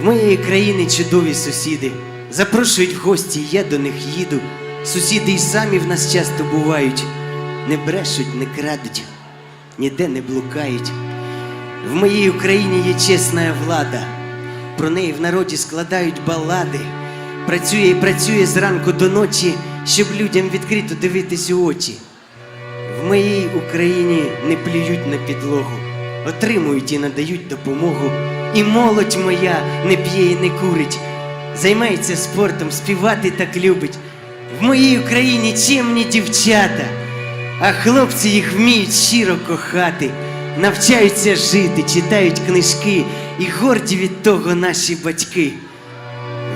В моєї країни чудові сусіди. Запрошують в гості, я до них їду. Сусіди й самі в нас часто бувають. Не брешуть, не крадуть, ніде не блукають. В моїй Україні є чесна влада. Про неї в народі складають балади. Працює і працює зранку до ночі, щоб людям відкрито дивитись у очі. В моїй Україні не плюють на підлогу, отримують і надають допомогу. І молодь моя не п'є і не курить, займається спортом, співати так любить. В моїй Україні чемні дівчата, а хлопці їх вміють щиро кохати, навчаються жити, читають книжки і горді від того наші батьки.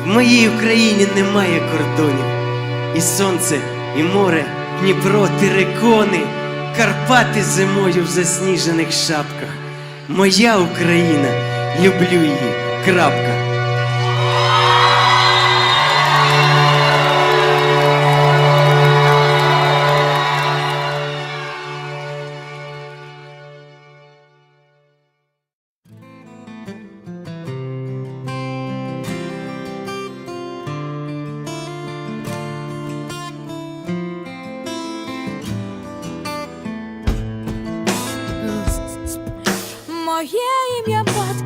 В моїй Україні немає кордонів. І сонце, і море, Дніпро, терикони, Карпати зимою в засніжених шапках. Моя Україна, люблю її. Крапка. Моє ім'я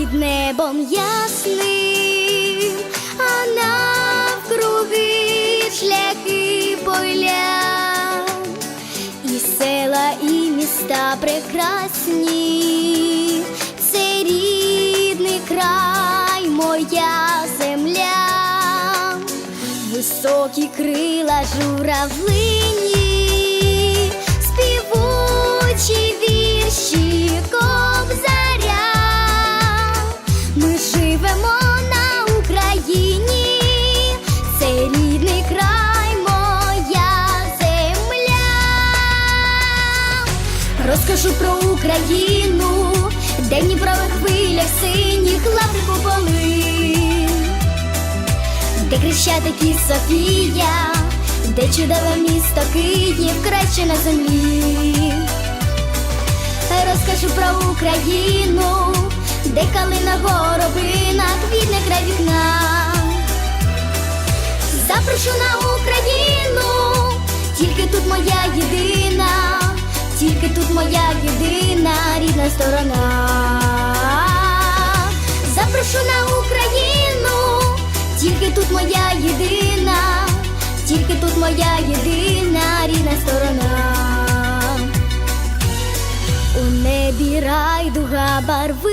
Під небом ясним, а навкруги шляхи поля, і села, і міста прекрасні, це рідний край, моя земля, високі крила журавлині, співучі вірші кобзаря. Розкажу про Україну, де Дніпрових хвилях синіх лаври куполи, де Хрещатик і Софія, де чудове місто Київ, краще на землі. Розкажу про Україну, де калина горобина, квітне край вікна. Запрошу на Україну, сторона. Запрошу на Україну, тільки тут моя єдина, тільки тут моя єдина рідна сторона. У небі райдуга барвиста,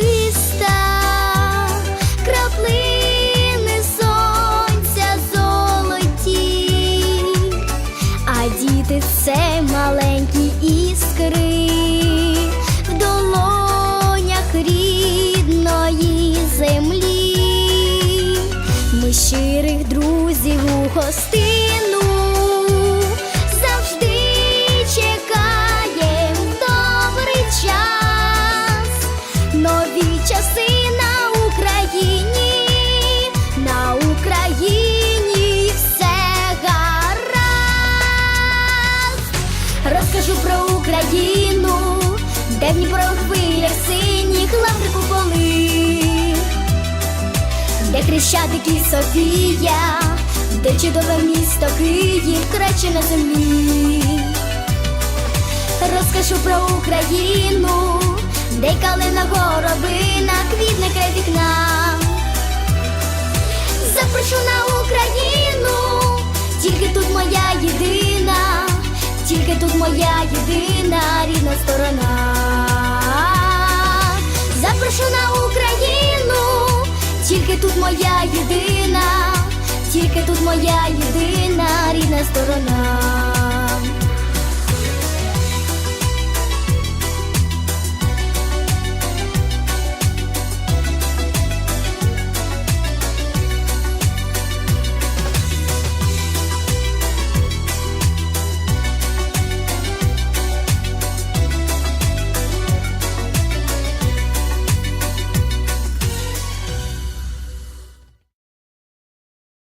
Хрещатик Софія, де чудове місто Київ, краще на землі. Розкажу про Україну, де калина горобина, квітне край вікна. Запрошу на Україну, тільки тут моя єдина, тільки тут моя єдина рідна сторона. Запрошу на Україну, тут моя єдина, тільки тут моя єдина рідна сторона.